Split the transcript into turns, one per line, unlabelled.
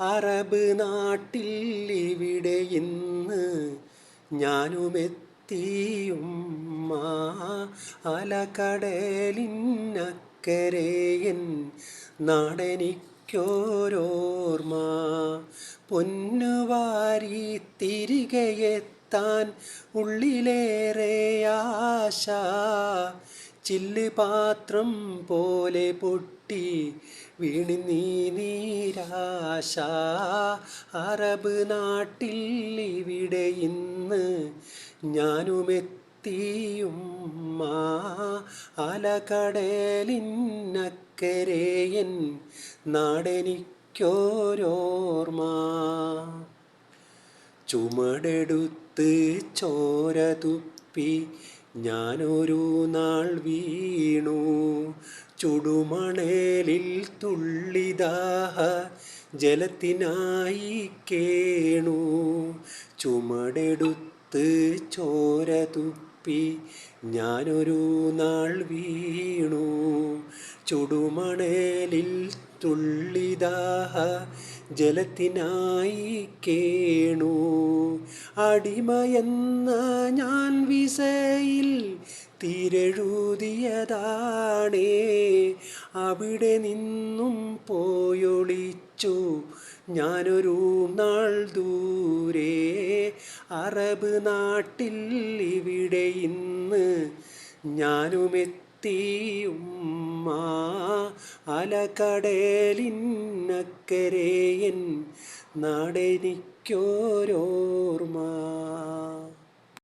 Arab നാട്ടിൽ ഇവിടെ ഇന്ന് ഞാനുമെത്തിയും അലകടലിനക്കരയൻ നാടെനിക്കോരോർമ്മ. പൊന്നുവാരി തിരികെ എത്താൻ ഉള്ളിലേറെ ആശ. ചില്ല് പാത്രം പോലെ പൊട്ടി വീണി നീ നീരാശ. അറബ് നാട്ടിൽ ഇവിടെ ഇന്ന് ഞാനുമെത്തിയും അലകടലിന്നക്കരേയൻ നാടെനിക്കോരോർമ്മ. ചുമടെടുത്ത് ചോര തുപ്പി ഞാനൊരു നാൾ വീണു. ചുടുമണേലിൽ തുള്ളിദാഹ ജലത്തിനായി കേണു. ചുമടെടുത്ത് ചോര തുപ്പി ഞാനൊരു നാൾ വീണു. ചുടുമണേലിൽ തുള്ളിദാഹ ജലത്തിനായി കേണു. അടിമയെന്ന ഞാൻ വിസയിൽ തിരഴുതിയതാണേ. അവിടെ നിന്നും പോയൊളിച്ചു ഞാനൊരു നാൾ ദൂരെ. അറബ് നാട്ടിൽ ഇവിടെ ഇന്ന് ഞാനുമെത്തിയും അലകടലിനക്കരയൻ നാടെനിക്കോരോർമ്മ.